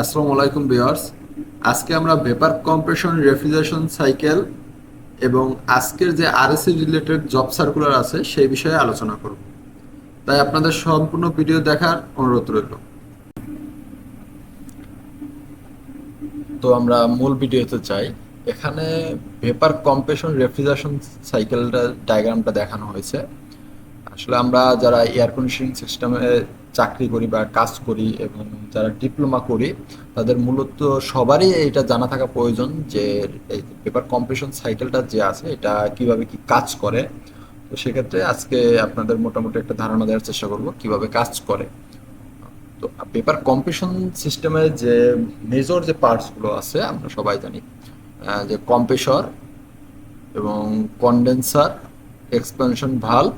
আসসালামু আলাইকুম ভিউয়ার্স। আজকে আমরা ভেপার কম্প্রেশন রেফ্রিজারেশন সাইকেল এবং আজকের যে আরএসসি রিলেটেড জব সার্কুলার আছে, সেই বিষয়ে আলোচনা করব। তাই আপনাদের সম্পূর্ণ ভিডিও দেখার অনুরোধ রইল। তো আমরা মূল ভিডিওতে চাই এখানে ভেপার কম্প্রেশন রেফ্রিজারেশন সাইকেলটা ডায়াগ্রামটা দেখানো হয়েছে। আসলে আমরা যারা এয়ার কন্ডিশনিং সিস্টেমে চাকরি করি বা কাজ করি এবং যারা ডিপ্লোমা করি, তাদের মূলত সবারই এটা জানা থাকা প্রয়োজন যে এই পেপার কম্প্রেশন সাইকেলটা যে আছে, এটা কীভাবে কি কাজ করে। তো সেক্ষেত্রে আজকে আপনাদের মোটামুটি একটা ধারণা দেওয়ার চেষ্টা করব কীভাবে কাজ করে। তো পেপার কম্প্রেশন সিস্টেমে যে মেজর যে পার্টসগুলো আছে, আমরা সবাই জানি। যে কম্প্রেসর এবং কন্ডেন্সার এক্সপেনশন ভাল্ব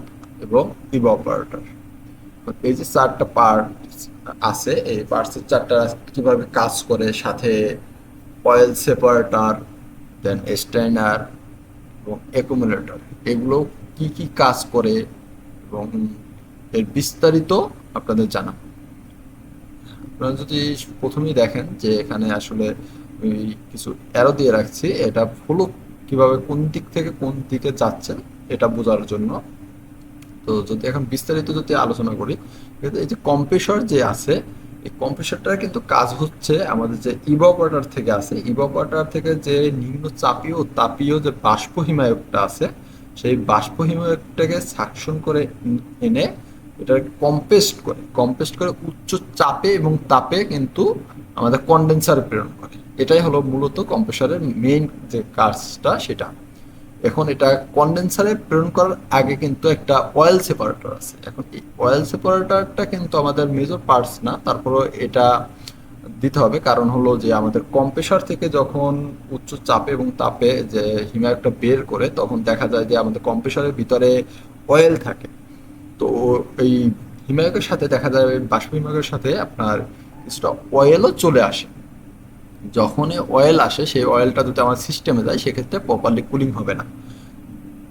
এবং ইভাপোরেটর এই যে চারটা পার্ট আছে, এই পার্টসের চারটা কীভাবে কাজ করে, সাথে অয়েল সেপারেটর দেন স্ট্যান্ডার এবং অ্যাকুমুলেটর এগুলো কি কি কাজ করে এবং এর বিস্তারিত আপনাদের জানা আপনারা যদি প্রথমেই দেখেন যে এখানে আসলে কিছু অ্যারো দিয়ে রাখছি, এটা ফলো কীভাবে কোন দিক থেকে কোন দিকে যাচ্ছে এটা বোঝার জন্য তো যদি এখন বিস্তারিত যদি আলোচনা করি এই যে কম্প্রেসর যে আছে, এই কম্প্রেসরটার কিন্তু কাজ হচ্ছে আমাদের যে ইভাপোরেটর থেকে আছে ইভাপোরেটর থেকে যে নিম্ন চাপীয় তাপীয় যে বাষ্প হিমায়কটা আছে, সেই বাষ্প হিমায়কটাকে সাকশন করে এনে এটা কম্পেস্ট করে কম্পেস্ট করে উচ্চ চাপে এবং তাপে কিন্তু আমাদের কন্ডেন্সারে প্রেরণ করে। এটাই হলো মূলত কম্প্রেসরের মেইন যে কাজটা সেটা। এখন এটা কন্ডেন্সারে প্রেরণ করার আগে কিন্তু একটা অয়েল সেপারেটর আছে। এখন এই অয়েল সেপারেটরটা কিন্তু আমাদের মেজর পার্টস না তারপরে এটা দিতে হবে। কারণ হলো যে আমাদের কম্প্রেসর থেকে যখন উচ্চ চাপে এবং তাপে যে হিমায়কটা বের করে, তখন দেখা যায় যে আমাদের কম্প্রেসরের ভিতরে অয়েল থাকে। তো এই হিমায়কের সাথে দেখা যায়, বাষ্প হিমায়কের সাথে আপনার কিছুটা অয়েলও চলে আসে। যখনই অয়েল আসে, সেই অয়েলটা যদি আমার সিস্টেমে যায়, সেক্ষেত্রে প্রপারলি কুলিং হবে না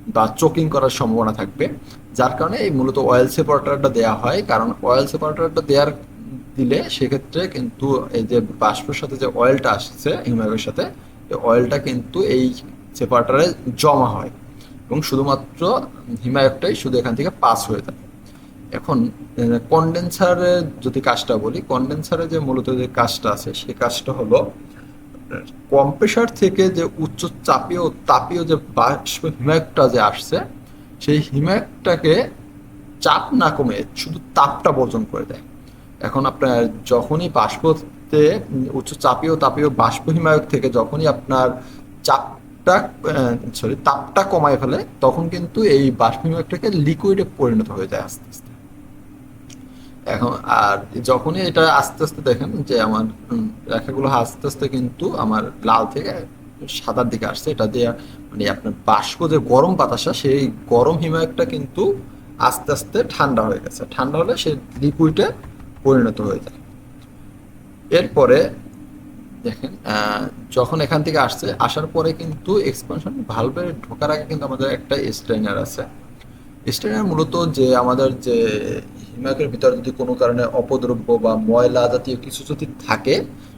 বা চোকিং করার সম্ভাবনা থাকবে। যার কারণে এই মূলত অয়েল সেপারেটরটা দেওয়া হয়। কারণ অয়েল সেপারেটরটা দেওয়ার দিলে সেক্ষেত্রে কিন্তু এই যে বাষ্পের সাথে যে অয়েলটা আসছে হিমায়কের সাথে, এই অয়েলটা কিন্তু এই সেপারেটরে জমা হয়। এবং শুধুমাত্র হিমায়কটাই শুধু এখান থেকে পাস হয়ে থাকে। এখন কন্ডেন্সারের যদি কাজটা বলি কন্ডেন্সারে যে মূলত যে কাজটা আছে সেই কাজটা হলো কম্প্রেসার থেকে যে উচ্চ চাপীয় তাপীয় যে বাষ্প হিমায়কটা যে আসছে, সেই হিমায়কটাকে চাপ না কমে শুধু তাপটা বর্জন করে দেয়। এখন আপনার যখনই বাষ্পতে উচ্চ চাপীয় তাপীয় বাষ্প হিমায়ক থেকে যখনই আপনার চাপটা সরি তাপটা কমায় ফেলে, তখন কিন্তু এই বাষ্প হিমায়কটাকে লিকুইডে পরিণত হয়ে যায় আস্তে আস্তে। এখন আর যখনই এটা আস্তে আস্তে দেখেন যে আমার রেখাগুলো আস্তে আস্তে কিন্তু আমার লাল থেকে সাদার দিকে আসছে, এটা দিয়ে মানে আপনার বাষ্প যে গরম বাতাসা সেই গরম হিমায়কটা কিন্তু আস্তে আস্তে ঠান্ডা হয়ে গেছে। ঠান্ডা হলে সে লিকুইডে পরিণত হয়ে যায়। এরপরে দেখেন যখন এখান থেকে আসছে, আসার পরে কিন্তু এক্সপানশন ভালভে ঢোকার আগে কিন্তু আমাদের একটা স্ট্রেনার আছে। স্টেনার মূলত যে আমাদের যে হিমায়কের ভিতরে যদি কোনো কারণে অপদ্রব্য বা ময়লা জাতীয় কিছু যদি থাকে,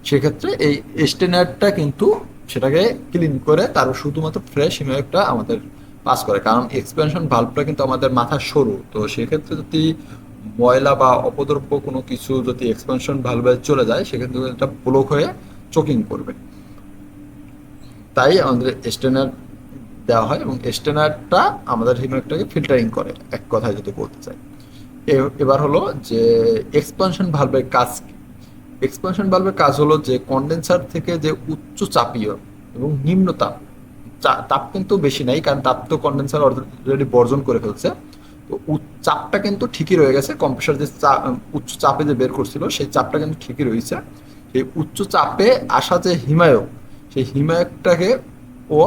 সেক্ষেত্রে এই স্টেনারটা কিন্তু সেটাকে ক্লিন করে তার শুধুমাত্র ফ্রেশ হিমায়কটা আমাদের পাস করে। কারণ এক্সপেনশন ভাল্বটা কিন্তু আমাদের মাথা সরু। তো সেক্ষেত্রে যদি ময়লা বা অপদ্রব্য কোনো কিছু যদি এক্সপেনশন ভালভে চলে যায়, সেক্ষেত্রে এটা ব্লক হয়ে চোকিং করবে। তাই আমাদের স্টেনার দেওয়া হয় এবং স্টেনারটা আমাদের হিমায়কটাকে ফিল্টারিং করে, এক কথায় যদি বলতে চাই। এবার হলো যে এক্সপানশন ভালভের কাজ এক্সপানশন ভালভের কাজ হলো যে কন্ডেন্সার থেকে যে উচ্চ চাপীয় এবং নিম্ন তাপ তাপ কিন্তু বেশি নাই কারণ তাপ তো কন্ডেন্সার অলরেডি বর্জন করে ফেলছে। তো চাপটা কিন্তু ঠিকই রয়ে গেছে কম্প্রেসর যে উচ্চ চাপে যে বের করছিল সেই চাপটা কিন্তু ঠিকই রয়েছে। সেই উচ্চ চাপে আসা যে হিমায়ক, সেই হিমায়কটাকে ও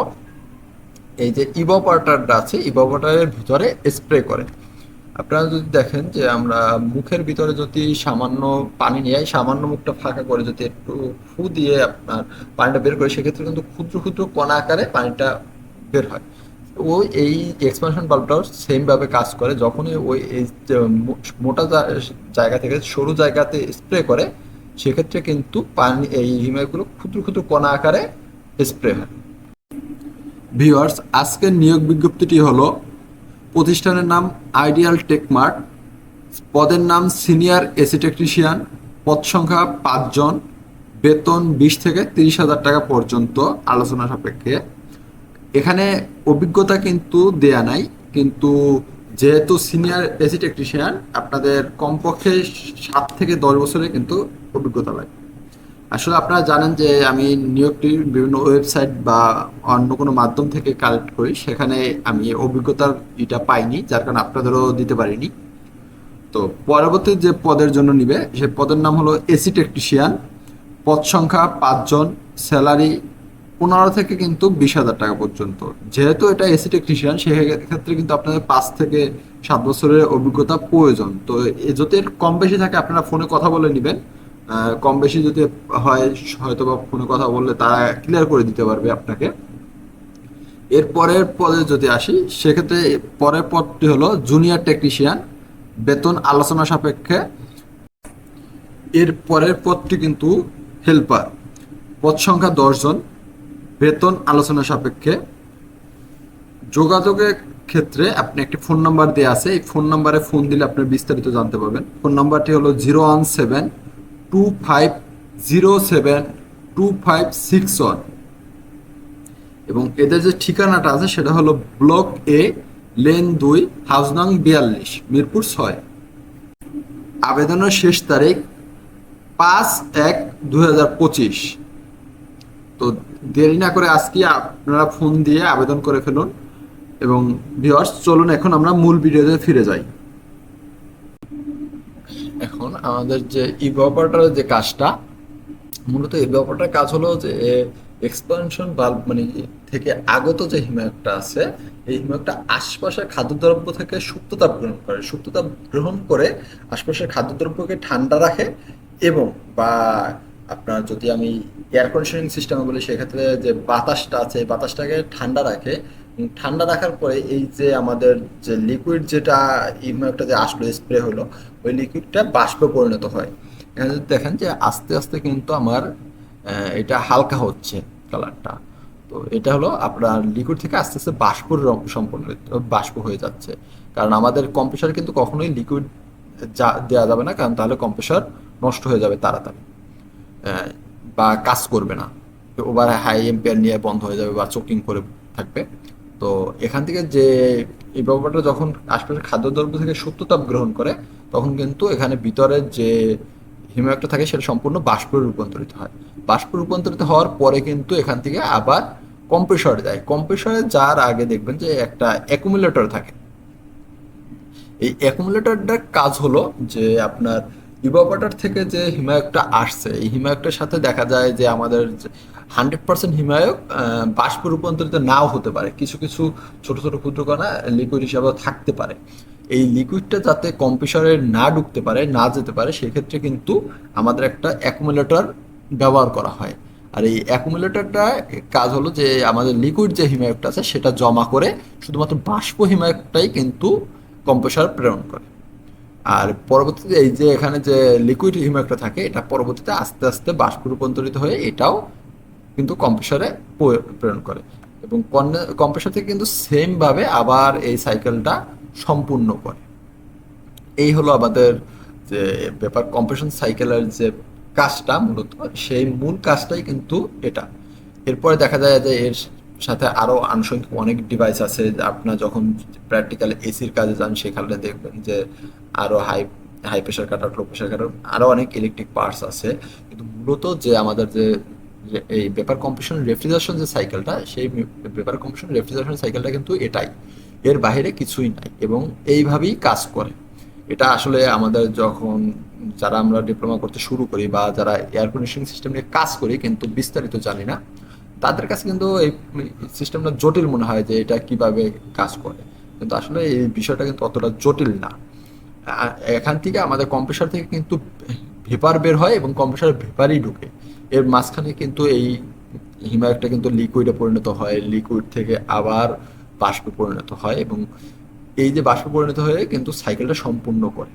এই যে ইভাপোরেটরটা আছে ইভাপোরেটরের ভিতরে স্প্রে করে। আপনারা যদি দেখেন যে আমরা মুখের ভিতরে যদি সামান্য পানি নিয়ে সামান্য মুখটা ফাঁকা করে যদি একটু ফু দিয়ে আপনার পানিটা বের করে, সেক্ষেত্রে কিন্তু ক্ষুদ্র ক্ষুদ্র কণা আকারে পানিটা বের হয়। ও এই এক্সপানশন বাল্বটাও সেমভাবে কাজ করে, যখনই ওই এই মোটা জায়গা থেকে সরু জায়গাতে স্প্রে করে, সেক্ষেত্রে কিন্তু পানি, এই হিমায়গুলো ক্ষুদ্র ক্ষুদ্র কণা আকারে স্প্রে হয়। ভিউয়ার্স, আজকের নিয়োগ বিজ্ঞপ্তিটি হলো, প্রতিষ্ঠানের নাম আইডিয়াল টেকমার্ট পদের নাম সিনিয়র এসি টেকনিশিয়ান, পদ সংখ্যা পাঁচজন, বেতন বিশ থেকে তিরিশ হাজার টাকা পর্যন্ত আলোচনা সাপেক্ষে। এখানে অভিজ্ঞতা কিন্তু দেয়া নাই, কিন্তু যেহেতু সিনিয়র এসি টেকনিশিয়ান, আপনাদের কমপক্ষে সাত থেকে দশ বছরের কিন্তু অভিজ্ঞতা লাগে আসলে আপনারা জানেন যে আমি নিয়োগটি বিভিন্ন ওয়েবসাইট বা অন্য কোনো মাধ্যম থেকে কালেক্ট করি। সেখানে আমি অভিজ্ঞতার এটা পাইনি, যার কারণে আপনাদেরও দিতে পারিনি। তো পরবর্তী যে পদের জন্য নিবে, সে পদের নাম হলো এসি টেকনিশিয়ান পদ সংখ্যা পাঁচজন স্যালারি পনেরো থেকে কিন্তু বিশ হাজার টাকা পর্যন্ত। যেহেতু এটা এসি টেকনিশিয়ান সেক্ষেত্রে কিন্তু আপনাদের পাঁচ থেকে সাত বছরের অভিজ্ঞতা প্রয়োজন। তো যদি কম বেশি থাকে, আপনারা ফোনে কথা বলে নেবেন। কম বেশি যদি হয় হয়তো বা ফোনে কথা বললে তারা ক্লিয়ার করে দিতে পারবে আপনাকে। এর পরের পদে যদি আসি, সেক্ষেত্রে পরের পদটি হলো জুনিয়র টেকনিশিয়ান বেতন আলোচনা সাপেক্ষে। এর পরের পদটি কিন্তু হেল্পার পদ সংখ্যা দশজন বেতন আলোচনা সাপেক্ষে। যোগাযোগের ক্ষেত্রে আপনি একটি ফোন নাম্বার দেওয়া আছে, এই ফোন নাম্বারে ফোন দিলে আপনি বিস্তারিত জানতে পারবেন। ফোন নাম্বারটি হলো zero one seven two five zero seven two five six one এবং এদের যে ঠিকানাটা আছে সেটা হলো ব্লক এ লেন দুই হাউস নং বিয়াল্লিশ, মিরপুর ছয়। আবেদনের শেষ তারিখ পাঁচ এক পঁচিশ। তো দেরি না করে আজকে আপনারা ফোন দিয়ে আবেদন করে ফেলুন। এবং ভিওয়ার্স চলুন, এখন আমরা মূল ভিডিওতে ফিরে যাই। এখন আমাদের যে ইভঅপারেটরের যে কাজটা, মূলত ইভঅপারেটরের কাজ হলো যে এক্সপানশন বাল্ব মানে থেকে আগত যে হিমায়কটা আছে, এই হিমায়কটা আশপাশের খাদ্যদ্রব্য থেকে সুপ্ততাপ গ্রহণ করে। সুপ্ততাপ গ্রহণ করে আশপাশের খাদ্যদ্রব্যকে ঠান্ডা রাখে এবং বা আপনার যদি আমি এয়ার কন্ডিশনিং সিস্টেমে বলি, সেক্ষেত্রে যে বাতাসটা আছে বাতাসটাকে ঠান্ডা রাখে। ঠান্ডা রাখার পরে এই যে আমাদের যে লিকুইড যেটা ইমেলটা যে আসলো স্প্রে হলো, ওই লিকুইডটা বাষ্পে পরিণত হয়। এখানে দেখেন যে আস্তে আস্তে কিন্তু আমার এটা হালকা হচ্ছে কালারটা তো এটা হলো আপনার লিকুইড থেকে আস্তে আস্তে বাষ্প রং সম্পন্ন বাষ্প হয়ে যাচ্ছে। কারণ আমাদের কম্প্রেসার কিন্তু কখনোই লিকুইড যা দেওয়া যাবে না, কারণ তাহলে কম্প্রেসার নষ্ট হয়ে যাবে তাড়াতাড়ি। বা কাজ করবে না। ওভার হাই এম্পিয়ার নিয়ে বন্ধ হয়ে যাবে বা চোকিং করে থাকবে। তো এখান থেকে যে এই ব্যাপারটা যখন আশপাশের খাদ্যদ্রব্য থেকে সত্যতাপ গ্রহণ করে, তখন কিন্তু এখানে ভিতরের যে হিমায়কটা থাকে সেটা সম্পূর্ণ বাষ্পে রূপান্তরিত হয়। বাষ্প রূপান্তরিত হওয়ার পরে কিন্তু এখান থেকে আবার কম্প্রেসরে যায়। কম্প্রেসরে যাওয়ার আগে দেখবেন যে একটা অ্যাকুমুলেটর থাকে। এই অ্যাকুমুলেটরটার কাজ হলো যে আপনার ইভাপাটার থেকে যে হিমায়কটা আসছে, এই হিমায়কটার সাথে দেখা যায় যে আমাদের হান্ড্রেড পার্সেন্ট হিমায়ক বাষ্প রূপান্তরিত নাও হতে পারে। কিছু কিছু ছোট ছোট ক্ষুদ্র কণা লিকুইড হিসাবেও থাকতে পারে। এই লিকুইডটা যাতে কম্প্রেসরে না ঢুকতে পারে, না যেতে পারে, সেক্ষেত্রে কিন্তু আমাদের একটা অ্যাকুমুলেটর ব্যবহার করা হয়। আর এই অ্যাকুমুলেটরটা কাজ হলো যে, আমাদের লিকুইড যে হিমায়কটা আছে, সেটা জমা করে শুধুমাত্র বাষ্প হিমায়কটাই কিন্তু কম্প্রেসর প্রেরণ করে। আর পরবর্তীতে এই যে এখানে যে লিকুইড হিমায়কটা থাকে, এটা পরবর্তীতে আস্তে আস্তে বাষ্প রূপান্তরিত হয়ে এটাও কিন্তু কম্প্রেসরে প্রেরণ করে। এবং কম্প্রেসর থেকে কিন্তু সেম ভাবে আবার এই সাইকেলটা সম্পূর্ণ করে। এই হলো আমাদের যে ব্যাপার কম্প্রেশন সাইকেলের যে কাজটা মূলত, সেই মূল কাজটাই কিন্তু এটা। এরপরে দেখা যায় যে এর সাথে আরও আনুষঙ্গিক অনেক ডিভাইস আছে। আপনার যখন প্র্যাকটিক্যাল এসির কাজে যান সেখানে দেখবেন যে আরও high high pressure cutter low pressure cutter আরও অনেক ইলেকট্রিক পার্টস আছে। কিন্তু মূলত যে আমাদের যে এই পেপার কম্প্রেশন রেফ্রিজারেশন যে সাইকেলটা সেই পেপার কম্প্রেশন রেফ্রিজারেশন সাইকেলটা কিন্তু এটাই। এর বাইরে কিছুই নাই এবং এইভাবেই কাজ করে। এটা আসলে আমাদের যখন যারা আমরা ডিপ্লোমা করতে শুরু করি বা যারা এয়ার কন্ডিশনিং সিস্টেম নিয়ে কাজ করি, কিন্তু বিস্তারিত জানি না, তাদের কাছে কিন্তু এই সিস্টেমটা জটিল মনে হয় যে এটা কীভাবে কাজ করে। কিন্তু আসলে এই বিষয়টা কিন্তু অতটা জটিল না। এখান থেকে আমাদের কম্প্রেসার থেকে কিন্তু ভেপার বের হয় এবং কম্প্রেসার ভেপারই ঢুকে। এর মাঝখানে কিন্তু এই হিমায়কটা কিন্তু লিকুইডে পরিণত হয়, লিকুইড থেকে আবার বাষ্পে পরিণত হয় এবং এই যে বাষ্পে পরিণত হয়ে কিন্তু সাইকেলটা সম্পূর্ণ করে।